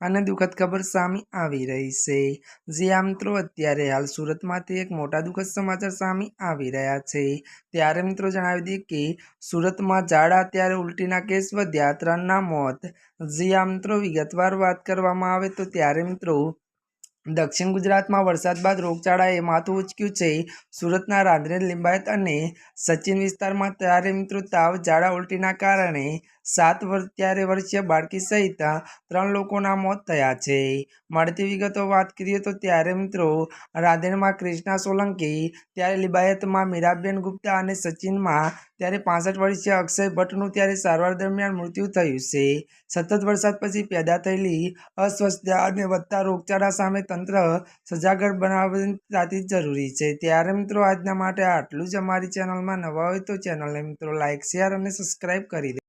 અને દુઃખદ ખબર સામે આવી રહી છે. જ્યાં મિત્રો, અત્યારે હાલ સુરતમાંથી એક મોટા દુઃખદ સમાચાર સામે આવી રહ્યા છે. ત્યારે મિત્રો જણાવી દઈએ કે સુરતમાં ઝાડા ત્યારે ઉલટીના કેસ વધ્યા, ત્રણના મોત. જ્યાં મિત્રો, વિગતવાર વાત કરવામાં આવે તો ત્યારે મિત્રો દક્ષિણ ગુજરાતમાં વરસાદ બાદ રોગચાળાએ માથું ઉચક્યું છે. સુરતના રાંધણેર લિંબાયત અને સચિન વિસ્તારમાં ત્યારે મિત્રો તાવ, ઝાડા ઉલટીના કારણે સાત ત્યારે વર્ષીય બાળકી સહિત ત્રણ લોકોના મોત થયા છે. મળતી વિગતો વાત કરીએ તો ત્યારે મિત્રો રાંદેણમાં ક્રિષ્ના સોલંકી, ત્યારે લિંબાયતમાં મીરાબેન ગુપ્તા અને સચિનમાં ત્યારે પાસઠ વર્ષીય અક્ષય ભટ્ટનું ત્યારે સારવાર દરમિયાન મૃત્યુ થયું છે. સતત વરસાદ પછી પેદા થયેલી અસ્વસ્થતા અને વધતા રોગચાળા સામે તંત્ર સજાગર બનાવવાથી જરૂરી છે. ત્યારે મિત્રો, આજના માટે આટલું જ અમારી ચેનલમાં નવા હોય તો ચેનલને મિત્રો લાઇક શેર અને સબસ્ક્રાઈબ કરી દે